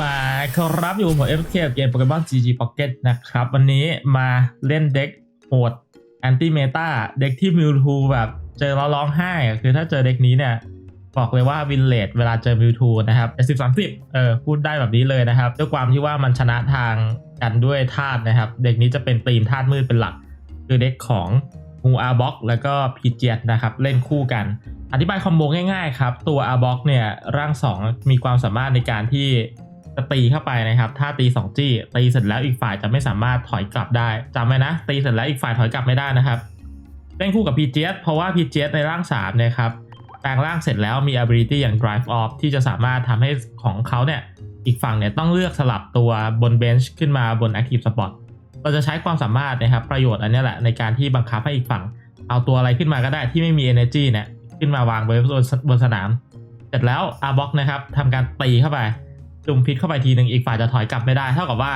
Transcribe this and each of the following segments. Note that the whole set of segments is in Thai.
มาครับอยู่ผมเอฟเคเกมโปเกมอน GG Pocket นะครับ วันนี้มาเล่นเด็กโหดแอนตี้เมตาเด็กที่มิวทูแบบเจอแล้วร้องไห้ คือถ้าเจอเด็กนี้เนี่ย บอกเลยว่าวินเลดเวลาเจอมิวทูนะครับสิบสามสิบเออพูดได้แบบนี้เลยนะครับ ด้วยความที่ว่ามันชนะทางกันด้วยธาตุนะครับ เด็กนี้จะเป็นตีมธาตุมืดเป็นหลัก คือเด็กของงูอาบ็อกแล้วก็พีเจตนะครับ เล่นคู่กัน อธิบายคอมโบง่ายๆครับ ตัวอาบ็อกเนี่ยร่าง 2 มีความสามารถในการที่ จะตีเข้าไปนะครับ ถ้าตี 2 จี้ ตีเสร็จแล้วอีกฝ่ายจะไม่สามารถถอยกลับได้จำไว้นะ ตีเสร็จแล้วอีกฝ่ายถอยกลับไม่ได้นะครับเล่นคู่กับพีเจตเพราะว่าพีเจตในร่าง3นี่ยครับแปลงร่างเสร็จแล้วมี ability อย่าง drive off ที่จะสามารถทำให้ของเขาเนี่ยอีกฝั่งเนี่ยต้องเลือกสลับตัวบนเบนช์ขึ้นมาบน active spot เราจะใช้ความสามารถนะครับประโยชน์อันนี้แหละในการที่บังคับให้อีกฝั่ง เอาตัวอะไรขึ้นมาก็ได้ที่ไม่มี energy เนี่ยขึ้นมาวางไว้บนบนสนาม เสร็จแล้วอาบ็อกนะครับทำการตีเข้าไป จุ่มพิษเข้าไปทีหนึ่งอีกฝ่ายจะถอยกลับไม่ได้ เท่ากับว่า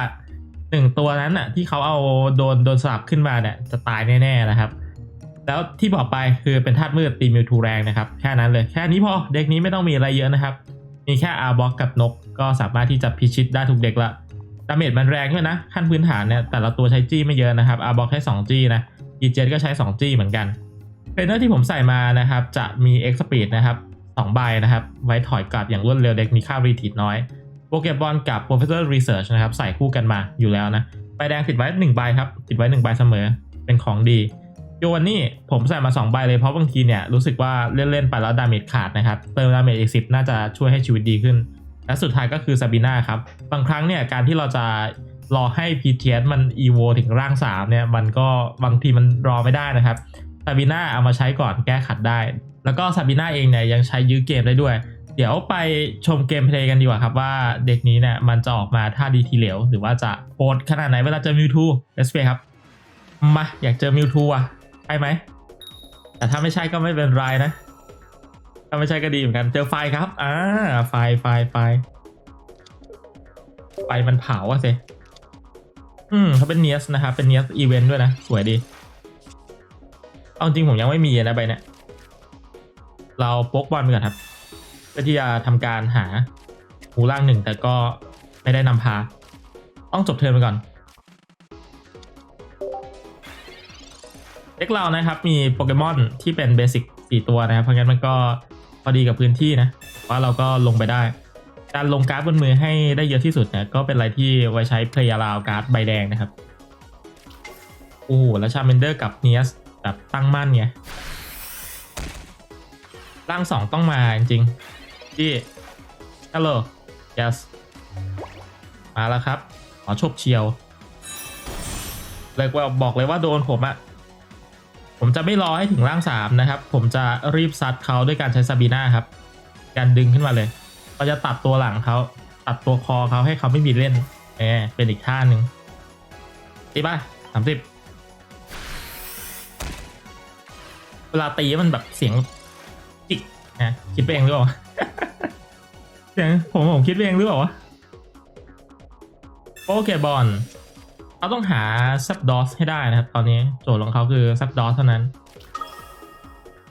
หนึ่งตัวนั้นน่ะที่เขาเอาโดนโดนสลับขึ้นมาเนี่ยจะตายแน่ๆนะครับ แล้วที่บอกไปคือเป็นธาตุมืดตีมิวทูแรงนะครับ แค่นั้นเลยแค่นี้พอเด็กนี้ไม่ต้องมีอะไรเยอะนะครับ มีแค่อาบ็อกกับนก ก็สามารถที่จะพิชิตได้ทุกเด็กละดาเมจมันแรงด้วยนะ ขั้นพื้นฐานเนี่ยแต่ละตัวใช้จี้ไม่เยอะนะครับอาบ็อกแค่2จี้นะอีเจก็ใช้2จี้เหมือนกันเทรนเนอร์ที่ผมใส่มานะครับจะมี X Speed นะครับ2ใบนะครับไว้ถอยกลับอย่างรวดเร็วเด็กมีค่ารีทีดน้อย โปเกบอลกับ Professor Research นะครับใส่คู่กันมาอยู่แล้วนะใบแดงติดไว้1ใบครับติดไว้1ใบเสมอเป็นของดีโยนนี่ผมใส่มา2ใบเลยเพราะบางทีเนี่ยรู้สึกว่าเล่นๆไปแล้วดาเมจขาดนะครับเติมดาเมจอีก10น่าจะช่วยให้ชีวิตดีขึ้น และสุดท้ายก็คือซาบีนาครับบางครั้งเนี่ยการที่เราจะรอให้ PTS มัน EVO ถึงร่าง3เนี่ยมันก็บางทีมันรอไม่ได้นะครับซาบีนาเอามาใช้ก่อนแก้ขัดได้ แล้วก็ซาบีนาเองเนี่ยยังใช้ยื้อเกมได้ด้วย เดี๋ยวไปชมเกมเพลย์กันดีกว่าครับว่าเด็กนี้เนี่ยมันจะออกมาท่าดีทีเหลวหรือว่าจะโหดขนาดไหนเวลาเจอมิวทูเอสเปครับ มาอยากเจอมิวทูอะใช่ไหม แต่ถ้าไม่ใช่ก็ไม่เป็นไรนะ ถ้าไม่ใช่ก็ดีเหมือนกันเจอไฟครับอ่าไฟไฟไฟไฟมันเผาอะสิอืมเขาเป็นเนียสนะครับเป็นเนียสอีเวนต์ด้วยนะ สวยดี เอาจริงผมยังไม่มีนะใบเนี้ยเราโป๊กบอลไปก่อนครับ เพื่อที่จะทำการหาหูล่างหนึ่งแต่ก็ไม่ได้นำพา ต้องจบเทิร์นไปก่อนเด็กเรานะครับมีโปเกมอนที่เป็นเบสิกสี่ตัวนะครับเพราะงั้นมันก็พอดีกับพื้นที่นะว่าเราก็ลงไปได้ การลงการ์ดบนมือให้ได้เยอะที่สุดเนี่ยก็เป็นอะไรที่ไว้ใช้เพลย์ราวการ์ดใบแดงนะครับโอ้โหแล้วชาเมนเดอร์กับเนียสแบบตั้งมั่นไงร่างสองต้องมาจริง ๆที่ hello yes มาแล้วครับขอชบเชียวเลยว่าบอกเลยว่าโดนผมอะผมจะไม่รอให้ถึงร่างสามนะครับ ผมจะรีบซัดเขาด้วยการใช้ซาบีนาครับ การดึงขึ้นมาเลยเราจะตัดตัวหลังเขาตัดตัวคอเขาให้เขาไม่มีเล่นแหมเป็นอีกท่าหนึ่งตีป่ะสามสิบเวลาตีมันแบบเสียงจิกนะคิดไปเองหรือเปล่า เสียงผมผมคิดเองหรือเปล่าวะโปเกบอลเขาต้องหาซับดอสให้ได้นะครับ ตอนนี้โจทย์ของเขาคือซับดอสเท่านั้น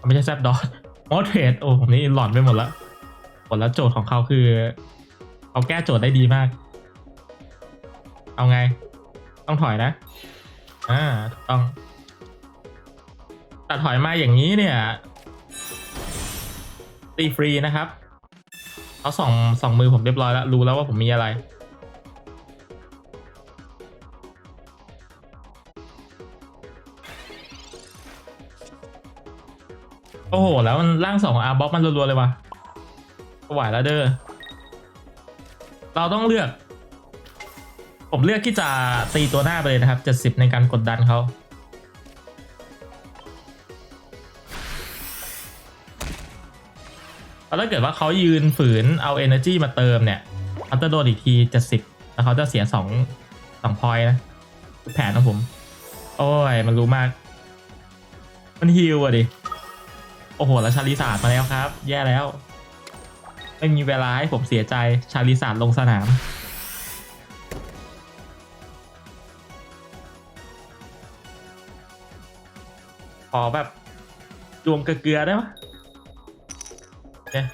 ไม่ใช่ซับดอสมอเทรดโอ้ผมนี่หลอนไปหมดล้วหมดแล้วโจทย์ของเขาคือเขาแก้โจทย์ได้ดีมาก เอาไง ต้องถอยนะ อ่าต้องแต่ถอยมาอย่างนี้เนี่ยตีฟรีนะครับ เขาส่องส่องมือผมเรียบร้อยแล้ว รู้แล้วว่าผมมีอะไร โอ้โห แล้วมันร่างสองของอาร์บ็อกมันรัวๆเลยว่ะก็ไหวแล้วเด้อ เราต้องเลือก ผมเลือกที่จะตีตัวหน้าไปเลยนะครับ 70 ในการกดดันเขา แล้วถ้าเกิดว่าเขายืนฝืนเอา energy มาเติมเนี่ยเขาจะโดนอีกที70แล้วเขาจะเสีย2 2พอยนะ แผนของผม โอ้ย มันรู้มาก มันฮิวอะดิ โอ้โห แล้วชาลีสาดมาแล้วครับ แย่แล้ว ไม่มีเวลาให้ผมเสียใจชาลีสาดลงสนามขอแบบรวมเกลือได้ไหม เนี่ย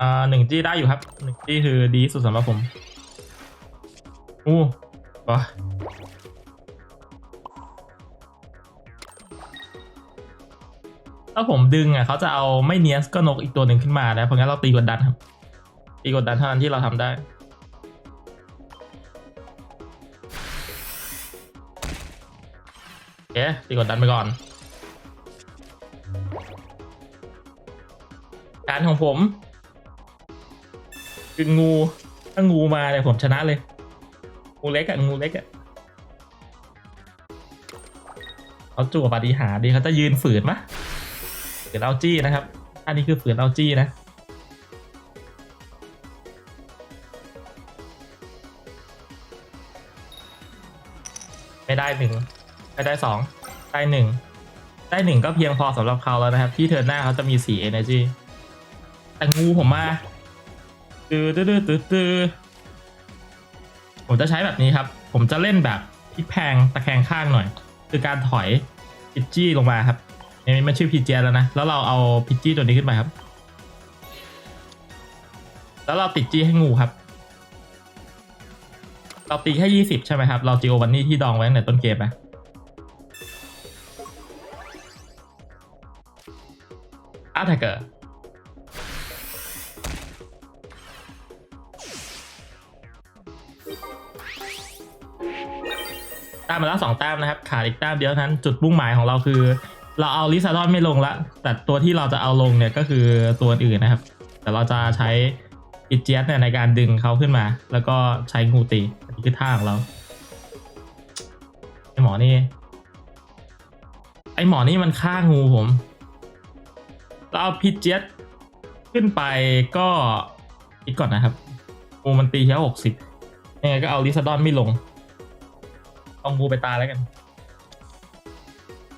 อ่าหนึ่งจี้ได้อยู่ครับหนึ่งจี้คือดีสุดสำหรับผมอู้วะถ้าผมดึงอะเขาจะเอาไม่เนียสก็นกอีกตัวหนึ่งขึ้นมานะเพราะงั้นเราตีกดดันครับ ตีกดดันเท่านั้นที่เราทำได้โอเคตีกดดันไปก่อนารของผม คืองู ถ้างูมาเนี่ยผมชนะเลย งูเล็กอะงูเล็กอะเขาจั่วปาฏิหารดีเขาจะยืนฝืนมะฝืนเอาจี้นะครับ อันนี้คือฝืนเอาจี้นะไม่ได้หนึ่งไม่ได้สองได้หนึ่งได้หนึ่งก็เพียงพอสำหรับเขาแล้วนะครับ ที่เทิร์นหน้าเขาจะมีสี่ energy แต่งูผมมาตื้อตื้อตื้อตื้อผมจะใช้แบบนี้ครับ ผมจะเล่นแบบพลิกแพงตะแคงข้างหน่อย คือการถอยพิจจี้ลงมาครับนนี้มันชื่อพีเจแล้วนะ แล้วเราเอาพิจจี้ตัวนี้ขึ้นไปครับ แล้วเราติดจี้ให้งูครับ เราตีแค่ยี่สิบใช่ไหมครับ เราจิโอวันนี่ที่ดองไว้ตั้งแต่ต้นเกมไหมอาร์ทเกอร์ แต้มมาแล้วสองแต้มนะครับ ขาดอีกแต้มเดียวนั้น จุดมุ่งหมายของเราคือ เราเอาลิซาดอนไม่ลงละ แต่ตัวที่เราจะเอาลงเนี่ยก็คือตัวอื่นนะครับ แต่เราจะใช้อิเจียสเนี่ยในการดึงเขาขึ้นมา แล้วก็ใช้งูตีอันนี้คือท่าของเราไอหมอนี่ ไอหมอนี่มันฆ่างูผมเราเอาพิเจียสขึ้นไปก็อีกก่อนนะครับงูมันตีแค่หกสิบยังไงก็เอาลิซาดอนไม่ลง อางูไปตายแล้วกัน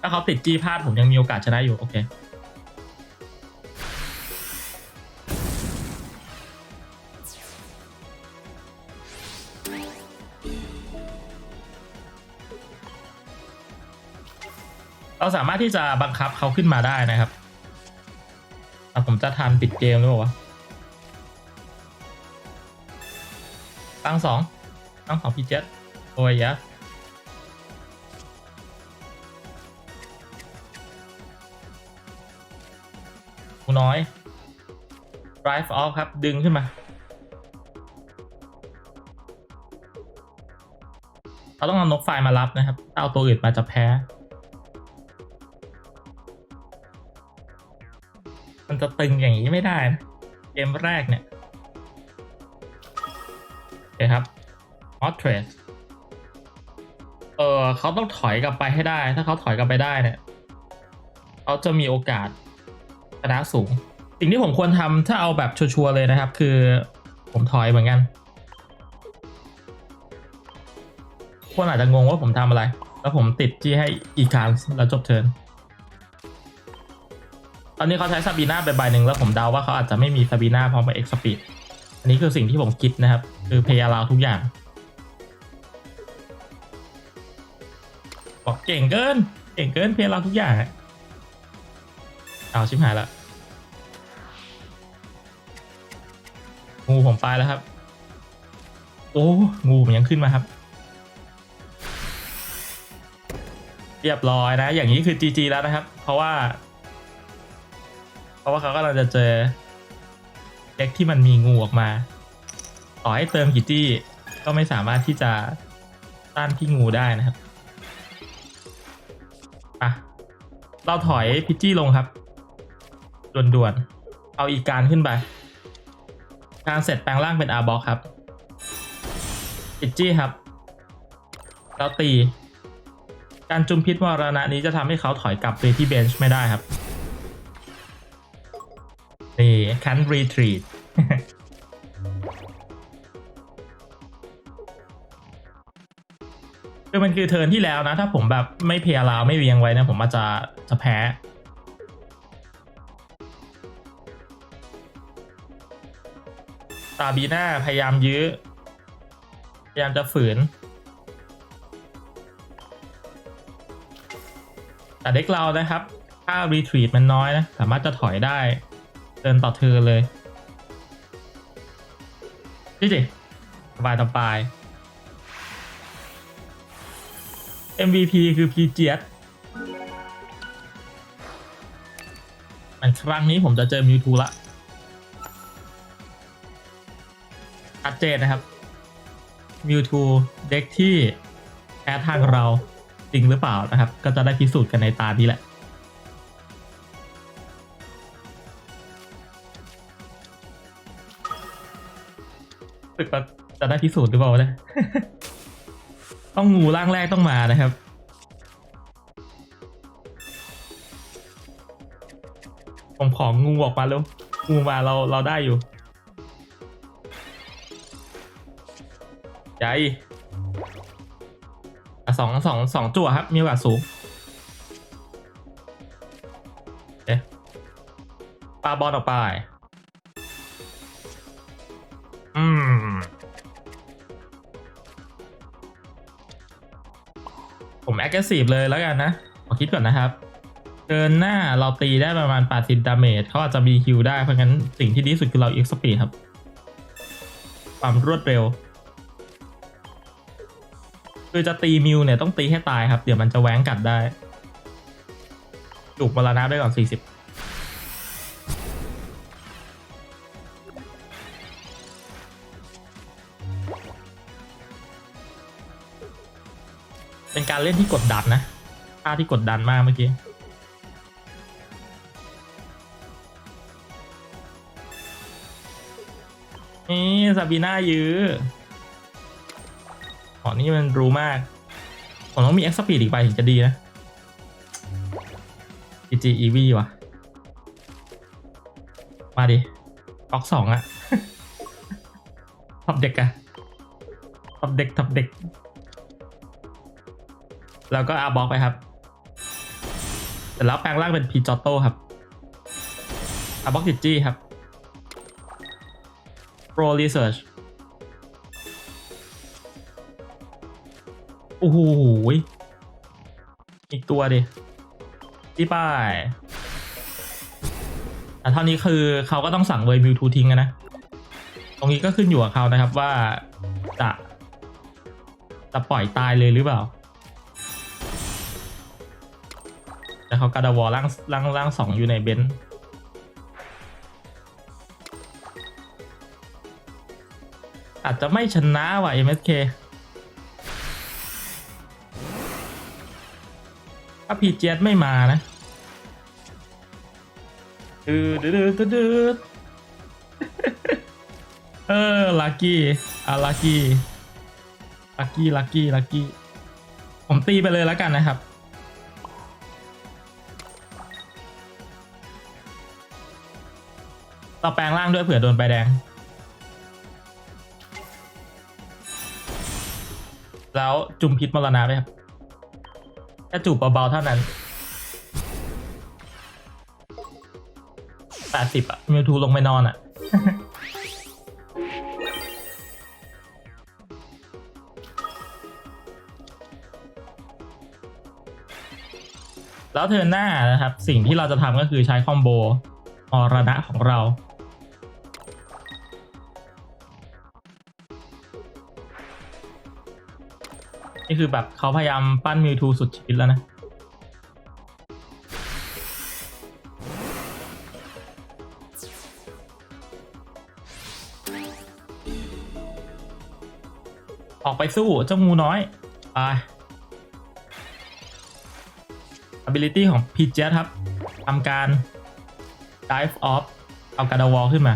ถ้าเขาติดจี้พลาดผมยังมีโอกาสชนะอยู่ โอเค เราสามารถที่จะบังคับเขาขึ้นมาได้นะครับแต่ผมจะทันปิดเกมหรือเปล่าวะตั้งสองตั้งสองพีเจ็ดโอ้ยยะ น้อย drive off ครับ ดึงขึ้นมา เราต้องเอานกไฟมารับนะครับถ้าเอาตัวอื่นมาจะแพ้ มันจะตึงอย่างนี้ไม่ได้นะเกมแรกเนี่ยโอเคครับ h o t Trace เออเขาต้องถอยกลับไปให้ได้ ถ้าเขาถอยกลับไปได้เนี่ย เขาจะมีโอกาส ชนะสูง สิ่งที่ผมควรทำถ้าเอาแบบชัวร์ๆเลยนะครับ คือผมถอยเหมือนกัน คนอาจจะงงว่าผมทำอะไร แล้วผมติดที่ให้อีกครั้งแล้วจบเทิร์นตอนนี้เขาใช้ซาบีนาไปใบหนึ่งแล้วผมเดาว่าเขาอาจจะไม่มีซาบีนาพร้อมกับเอ็กซ์ปีดอันนี้คือสิ่งที่ผมคิดนะครับ คือพยายามทุกอย่าง บอกเก่งเกิน เก่งเกินพยายามทุกอย่างอะ เอาชิบหายละงูผมไปแล้วครับ โอ้งูผมยังขึ้นมาครับ เรียบร้อยนะ อย่างนี้คือ GG แล้วนะครับ เพราะว่า เพราะว่าเขากำลังจะเจอเด็กที่มันมีงูออกมา ต่อให้เติมกี่จี้ก็ไม่สามารถที่จะต้านที่งูได้นะครับ อะ เราถอยพิจี้ลงครับ ด่วนๆ เอาอีกการขึ้นไป การเสร็จแปลงร่างเป็นอาบ็อกครับพิจี้ครับ แล้วตี การจุมพิษมรณะนี้จะทำให้เขาถอยกลับไปที่เบนช์ไม่ได้ครับ นี่คันรีทรีตคือมันคือเทิร์นที่แล้วนะ ถ้าผมแบบไม่เพยาลาวไม่เวียงไว้นะ ผมอาจจะจะแพ้ ตาบีน่าพยายามยื้อ พยายามจะฝืนแต่เด็กเรานะครับ ถ้ารีทรีตมันน้อยนะ สามารถจะถอยได้ เดินต่อเธอเลยนี่สิสบายสบาย MVP คือ p g s มันครั้งนี้ผมจะเจอมิวทูละ ชัดเจนนะครับมิวทูเด็กที่แพ้ทางเราจริงหรือเปล่านะครับ ก็จะได้พิสูจน์กันในตานี้แหละรู้สึกว่าจะได้พิสูจน์หรือเปล่าเนี่ยต้องงูร่างแรกต้องมานะครับ ผมของงูออกมาแล้วงูมาเราเราได้อยู่ ใจอะสองสองสองจั่วครับ มีโอกาสสูงเอ๊ะปาบอลออกไป อืม ผม aggressive เลยแล้วกันนะขอคิดก่อนนะครับเกินหน้าเราตีได้ประมาณ 80 ดาเมจเขาอาจจะมีฮิลได้ เพราะงั้นสิ่งที่ดีที่สุดคือเรา X speed ครับ ความรวดเร็ว คือจะตีมิวเนี่ยต้องตีให้ตายครับ เดี๋ยวมันจะแหว้งกัดได้จุกมรณะได้ก่อน40เป็นการเล่นที่กดดันนะท่าที่กดดันมากเมื่อกี้นี่ซาบีน่ายื้อ นี่มันรู้มาก ผมต้องมี X Speed อีกใบถึงจะดีนะ GG EV ว่ะ มาดิก๊อกสองอะทับเด็กอะทับเด็กทับเด็ก แล้วก็อาบล็อกไปครับเสร็จแล้วแปลงร่างเป็นพีจอโต้ครับอาบล็อกจิจี้ครับ Pro Research โอ้โหอีกตัวดิที่ป้ายแต่เท่านี้คือเขาก็ต้องสั่งเวย์มิวทูทิ้งนะ ตรงนี้ก็ขึ้นอยู่กับเขานะครับว่าจะจะปล่อยตายเลยหรือเปล่า แต่เขากาดาวอร่างร่างร่างสองอยู่ในเบนซ์อาจจะไม่ชนะว่ะ MSK ถ้าพีเจไม่มานะดืดดืดดืดดืดเออลักกี้อะลักกี้ลักกี้ลักกี้ลักกี้ผมตีไปเลยแล้วกันนะครับเราแปลงร่างด้วยเผื่อโดนใบแดง แล้วจุ่มพิษมรณะไปครับ แค่จูบเบาๆเท่านั้นแปดสิบอะมิวทูลงไปนอนอะแล้วเทินหน้านะครับ สิ่งที่เราจะทำก็คือใช้คอมโบอรณะของเรา คือแบบเขาพยายามปั้นมิวทูสุดชีวิตแล้วนะออกไปสู้เจ้างูน้อยไป ability ของ p j ครับทำการ dive off เอาการดาวอลขึ้นมา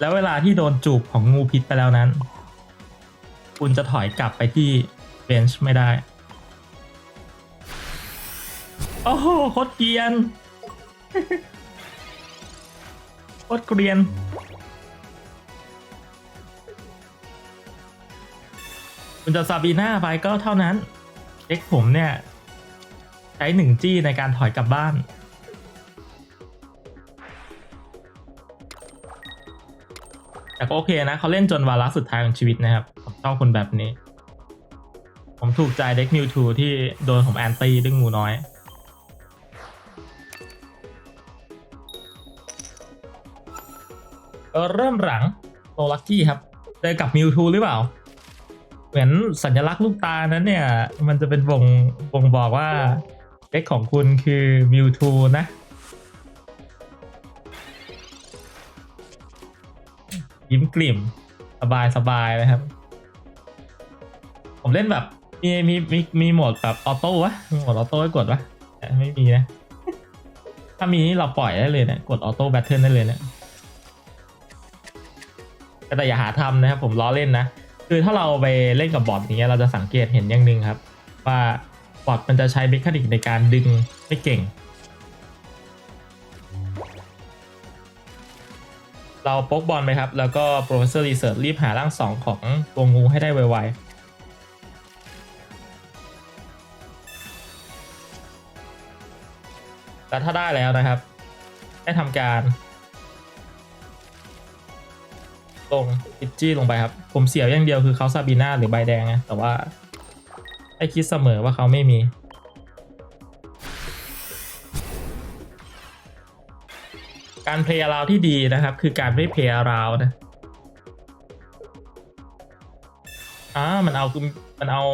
แล้วเวลาที่โดนจูบของงูพิษไปแล้วนั้น คุณจะถอยกลับไปที่เบนช์ไม่ได้ โอ้โหโคตรเกรียนโคตรเกรียน คุณจะซาบีน่าไปก็เท่านั้นเด็กผมเนี่ย ใช้หนึ่งจี้ในการถอยกลับบ้านแต่ก็โอเคนะเขาเล่นจนวาระสุดท้ายของชีวิตนะครับ อบคนแบบนี้ ผมถูกใจเด็กมิวทูที่โดนผมแอนตี้ด้วยงูน้อยเอก็เริ่มหลังโซลักกี้ครับเจอกับมิวทูหรือเปล่า เหมือนสัญลักษณ์ลูกตานั้นเนี่ย มันจะเป็นบ่งบ่งบอกว่าเด็กของคุณคือมิวทูนะยิ้มกลิ่ม สบายสบายนะครับ ผมเล่นแบบมีมีมีมีโหมดแบบออโต้วะมีโหมดออโต้ให้กดวะแต่ไม่มีนะ ถ้ามีนี่เราปล่อยได้เลยเนะกดออโต้แบทเทิลได้เลยเนะแต่อย่าหาทำนะครับผมล้อเล่นนะ คือถ้าเราไปเล่นกับบอทอย่างเงี้ยเราจะสังเกตเห็นอย่างหนึ่งครับ ว่าบอทมันจะใช้เมคานิกในการดึงไม่เก่ง เราปกบอลไปครับ แล้วก็ professor research รีบหาร่างสองของตัวงูให้ได้ไวๆ แล้วถ้าได้แล้วนะครับได้ทำการลงอิจจี้ลงไปครับ ผมเสียวอย่างเดียวคือเขาซาบีนาหรือใบแดงนะแต่ว่าให้คิดเสมอว่าเขาไม่มี การเพลย์ราวที่ดีนะครับ คือการไม่เพลย์ราวนะอ่ามันเอามันเอา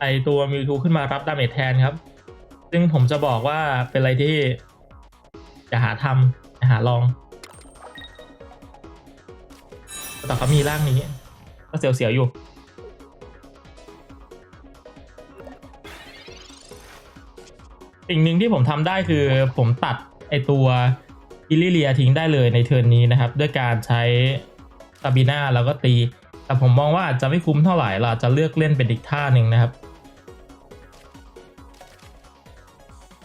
ไอตัวมิวทูขึ้นมารับดาเมจแทนครับ ซึ่งผมจะบอกว่าเป็นอะไรที่อย่าหาทำอย่าหาลอง แต่เขามีร่างนี้ ก็เสียวๆอยู่ สิ่งหนึ่งที่ผมทำได้คือผมตัดไอตัวอิลิเลียทิ้งได้เลยในเทิร์นนี้นะครับ ด้วยการใช้ซาบีนาแล้วก็ตี แต่ผมมองว่าอาจจะไม่คุ้มเท่าไหร่เราจะเลือกเล่นเป็นอีกท่าหนึ่งนะครับ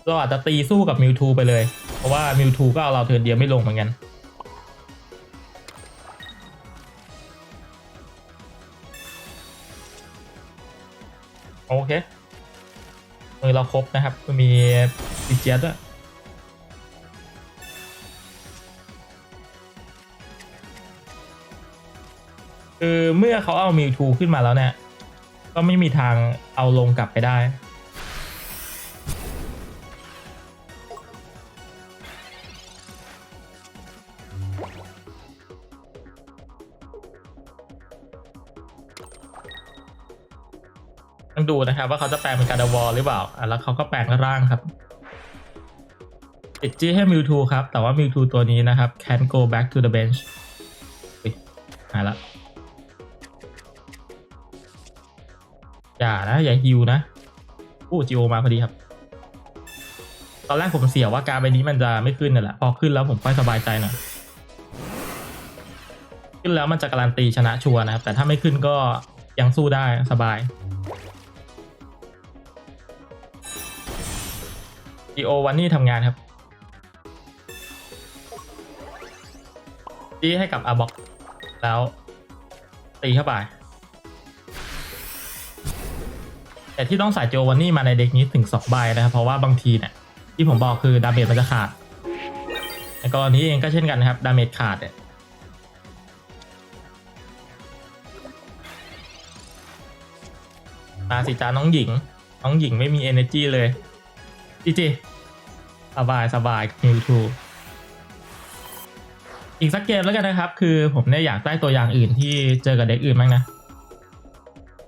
เราอาจจะตีสู้กับมิวทูไปเลย เพราะว่ามิวทูก็เอาเราเทินเดียวไม่ลงเหมือนกัน โอเคมือเราครบนะครับมีดิเจียด้วยคือเมื่อเขาเอามิวทูขึ้นมาแล้วเนี่ย ก็ไม่มีทางเอาลงกลับไปได้ ดูนะครับว่าเขาจะแปลงเป็นการดวอลหรือเปล่าอะแล้วเขาก็แปลงร่างครับติดจี้ให้มิวทูครับ แต่ว่ามิวทูตัวนี้นะครับ can go back to the bench หายละอย่านะ อย่าฮิวนะอู้จิโอมาพอดีครับ ตอนแรกผมเสียว่าการใบนี้มันจะไม่ขึ้นนั่นแหละ พอขึ้นแล้วผมค่อยสบายใจหน่อยขึ้นแล้วมันจะการันตีชนะชัวร์นะครับ แต่ถ้าไม่ขึ้นก็ยังสู้ได้สบาย จีโอวันนี้ทำงานครับจี้ให้กับอาบอกแล้วตีเข้าไป แต่ที่ต้องใส่โจวันนี่มาในเด็กนี้ถึงสองใบนะครับ เพราะว่าบางทีเนี่ยที่ผมบอกคือดาเมจมันจะขาดในกรณีเองก็เช่นกันนะครับดาเมจขาดเนี่ยมาสิจ้าน้องหญิง น้องหญิงไม่มี energy เลย จีจีสบายสบายนิวทูอีกสักเกมแล้วกันนะครับ คือผมเนี่ยอยากได้ตัวอย่างอื่นที่เจอกับเด็กอื่นบ้างนะ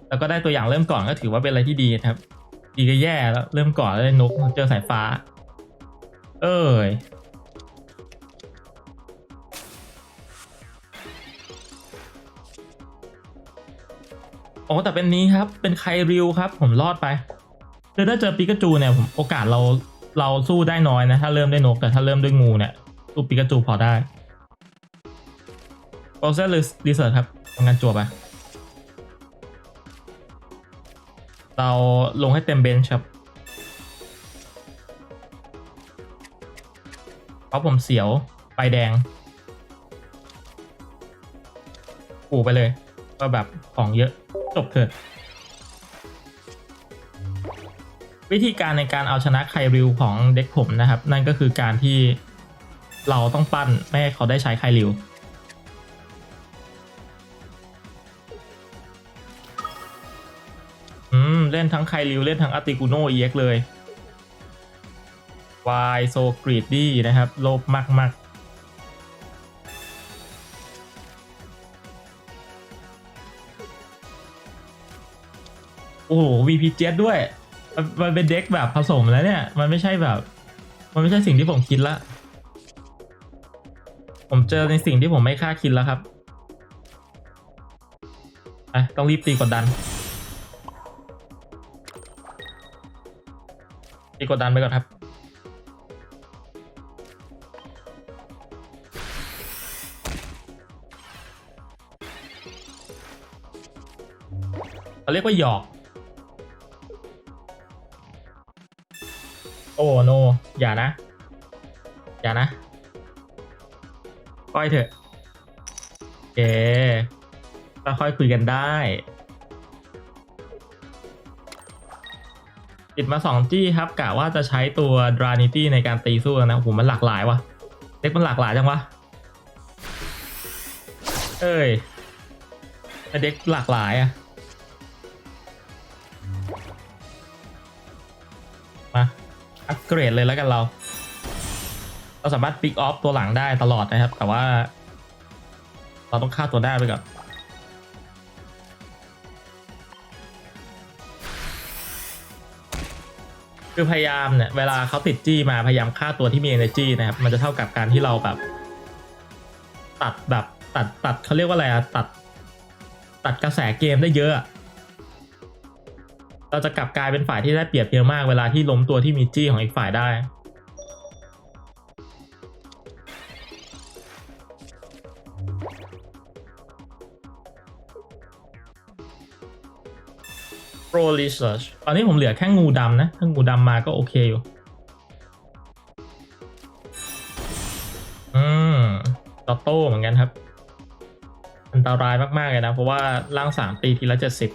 แล้วก็ได้ตัวอย่างเริ่มก่อนก็ถือว่าเป็นอะไรที่ดีนะครับ ดีก็แย่แล้วเริ่มก่อนแล้วได้นกเจอสายฟ้า เอ้ยโอ้แต่เป็นนี้ครับ เป็นไคริวครับ ผมรอดไป คือถ้าเจอปิกาจูเนี่ยผมโอกาสเราเราสู้ได้น้อยนะ ถ้าเริ่มได้นกแต่ถ้าเริ่มด้วยงูเนี่ยสู้ปิกาจูพอได้โปรเซสหรือรีเสิร์ชครับทำงานจั่วไปเราลงให้เต็มเบนช์ครับเพราะผมเสียวใบแดงปูไปเลย ก็แบบของเยอะจบเถิด วิธีการในการเอาชนะไคริวของเด็กผมนะครับ นั่นก็คือการที่เราต้องปั้นไม่ให้เขาได้ใช้ไคริวอืม เล่นทั้งไคริวเล่นทั้งอาร์ติกูโนเอ็กเลยวายโซกรีดดี้นะครับ โลภมากมากโอ้โห VP7 ด้วย มันมันเป็นเด็กแบบผสมแล้วเนี่ย มันไม่ใช่แบบ มันไม่ใช่สิ่งที่ผมคิดละ ผมเจอในสิ่งที่ผมไม่คาดคิดแล้วครับอะต้องรีบตีกดดัน ตีกดดันไปก่อนครับ เขาเรียกว่าหยอก โอ้โน อย่านะ อย่านะค่อยเถอะโอเคค่อยคุยกันได้ ติดมาสองจี้ครับกะว่าจะใช้ตัว Dranity ในการตีสู้นะโอ้โหมันหลากหลายวะเด็กมันหลากหลายจังวะ เอ้ยเด็กหลากหลายอะม เกรดเลยแล้วกันเรา เราสามารถปิกออฟตัวหลังได้ตลอดนะครับ แต่ว่า เราต้องฆ่าตัวได้ไปก่อนคือพยายามเนี่ยเวลาเขาติดจี้มาพยายามฆ่าตัวที่มี energy นะครับ มันจะเท่ากับการที่เราแบบ ตัดแบบตัดตัดเขาเรียกว่าอะไรอะตัด ตัดกระแสเกมได้เยอะ เราจะกลับกลายเป็นฝ่ายที่ได้เปรียบเยอะมากเวลาที่ล้มตัวที่มีจี้ของอีกฝ่ายได้ Pro Research ตอนนี้ผมเหลือแค่งูดำนะ ถ้างูดำมาก็โอเคอยู่ อืมตอโต้เหมือนกันครับ อันตรายมาก ๆ เลยนะ เพราะว่าร่างสามตีทีละเจ็ดสิบ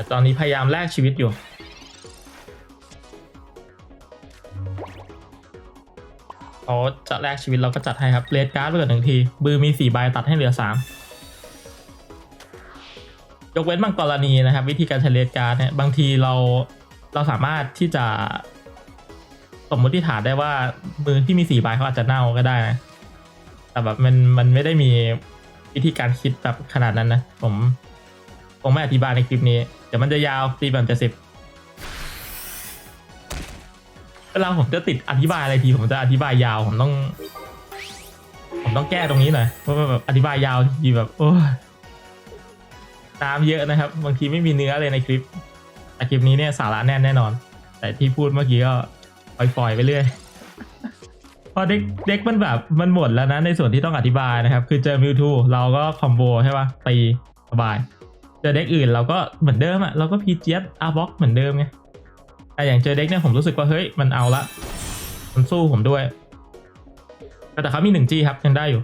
แต่ตอนนี้พยายามแลกชีวิตอยู่ เขาจะแลกชีวิตเราก็จัดให้ครับเลดการ์ดไปก่อนหนึ่งที บือมีสี่ใบตัดให้เหลือสามยกเว้นบางกรณีนะครับ วิธีการใช้เลดการ์ดเนี่ยบางทีเราเราสามารถที่จะ สมมติฐานได้ว่ามือที่มีสี่ใบเขาอาจจะเน่าก็ได้นะแต่แบบมันมันไม่ได้มีวิธีการคิดแบบขนาดนั้นนะผม คงไม่อธิบายในคลิปนี้ เดี๋ยวมันจะยาวตีแบบจะสิบเวลาผมจะติดอธิบายอะไรทีผมจะอธิบายยาวผมต้อง ผมต้องแก้ตรงนี้หน่อยเพราะแบบอธิบายยาวทีแบบโอ้ยน้ำเยอะนะครับ บางทีไม่มีเนื้อเลยในคลิปแต่คลิปนี้เนี่ยสาระแน่นแน่นอน แต่ที่พูดเมื่อกี้ก็ปล่อยๆไปเรื่อยพอเด็กเด็กมันแบบมันหมดแล้วนะในส่วนที่ต้องอธิบายนะครับ คือเจอมิวทูเราก็คอมโบใช่ปะตีสบาย เจอเด็กอื่นเราก็เหมือนเดิมอะเราก็พีเจียสอาร์บ็อกเหมือนเดิมไงแต่อย่างเจอเด็กเนี่ยผมรู้สึกว่าเฮ้ยมันเอาละมันสู้ผมด้วย แต่เขามีหนึ่งจีครับยังได้อยู่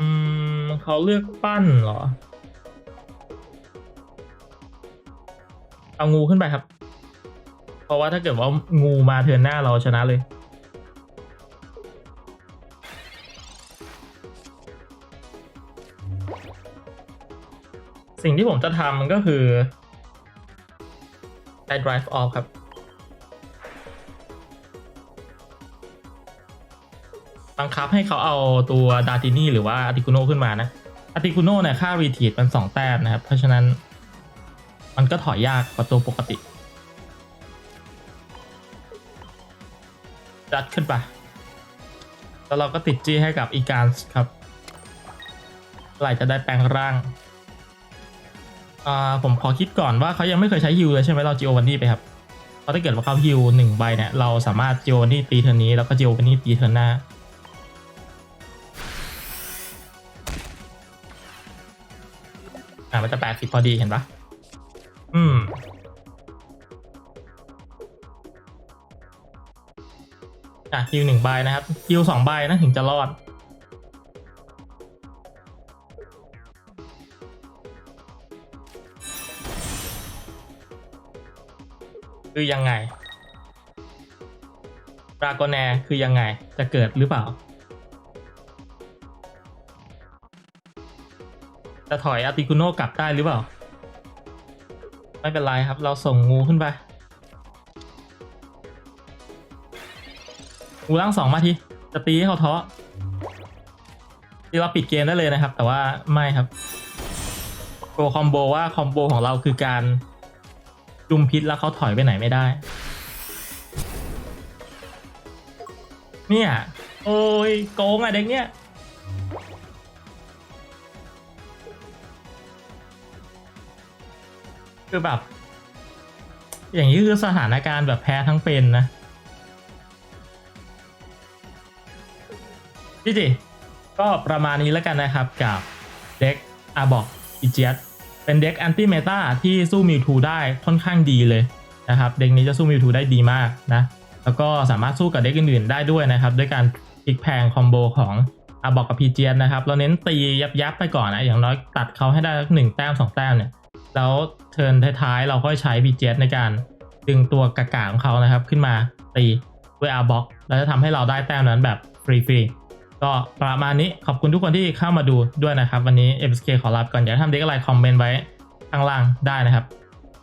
อืมเขาเลือกปั้นเหรอ เอางูขึ้นไปครับ เพราะว่าถ้าเกิดว่างูมาเทือนหน้าเราชนะเลย สิ่งที่ผมจะทำมันก็คือได้ drive off ครับ บังคับให้เขาเอาตัวดาตินี่หรือว่าอาติคุโนขึ้นมานะอาติคุโนเนี่ยค่ารีทีดมันสองแต้มนะครับ เพราะฉะนั้นมันก็ถอยยากกว่าตัวปกติ จัดขึ้นไปแล้วเราก็ติดจี้ให้กับอีการส์ครับไหลจะได้แปลงร่าง อ่าผมขอคิดก่อนว่าเขายังไม่เคยใช้ฮิวเลยใช่ไหมเราจิโอวันนี่ไปครับเพราะถ้าเกิดว่าเขาฮิวหนึ่งใบเนี่ยเราสามารถจิโอวันนี่ตีเทิร์นนี้แล้วก็จิโอวันนี่ตีเทิร์นหน้าอ่ามันจะแปดสิบพอดีเห็นปะอืมอะฮิวหนึ่งใบนะครับฮิวสองใบนะถึงจะรอด คือยังไงรากอแนคือยังไงจะเกิดหรือเปล่า จะถอยอาติคุโนกลับได้หรือเปล่า ไม่เป็นไรครับ เราส่งงูขึ้นไป งูร่างสองมาที จะตีให้เขาท้อที่เราปิดเกมได้เลยนะครับ แต่ว่าไม่ครับโกคอมโบว่าคอมโบของเราคือการ จุมพิษแล้วเขาถอยไปไหนไม่ได้ เนี่ย โอ้ยโกงอะเด็กเนี่ยคือแบบ อย่างนี้คือสถานการณ์แบบแพ้ทั้งเป็นนะ พี่จิก็ประมาณนี้แล้วกันนะครับกับเด็กอาบอกอีเจียส เป็นเด็กแอนตี้เมตาที่สู้มิวทูได้ค่อนข้างดีเลยนะครับ เด็กนี้จะสู้มิวทูได้ดีมากนะ แล้วก็สามารถสู้กับเด็กอื่นๆได้ด้วยนะครับ ด้วยการพลิกแพงคอมโบของอาบอกกับพีเจียนนะครับ เราเน้นตียับยับๆไปก่อนนะ อย่างน้อยตัดเขาให้ได้หนึ่งแต้มสองแต้มเนี่ย แล้วเทิร์นท้ายๆ เราก็ใช้พีเจียในการดึงตัวกากาของเขานะครับ ขึ้นมาตีด้วยอาบอกแล้วจะทำให้เราได้แต้มนั้นแบบฟรีๆ ก็ประมาณนี้ขอบคุณทุกคนที่เข้ามาดูด้วยนะครับ วันนี้ MSK ขอลาไปก่อนอยากทำเด็กอะไรคอมเมนต์ไว้ข้างล่างได้นะครับ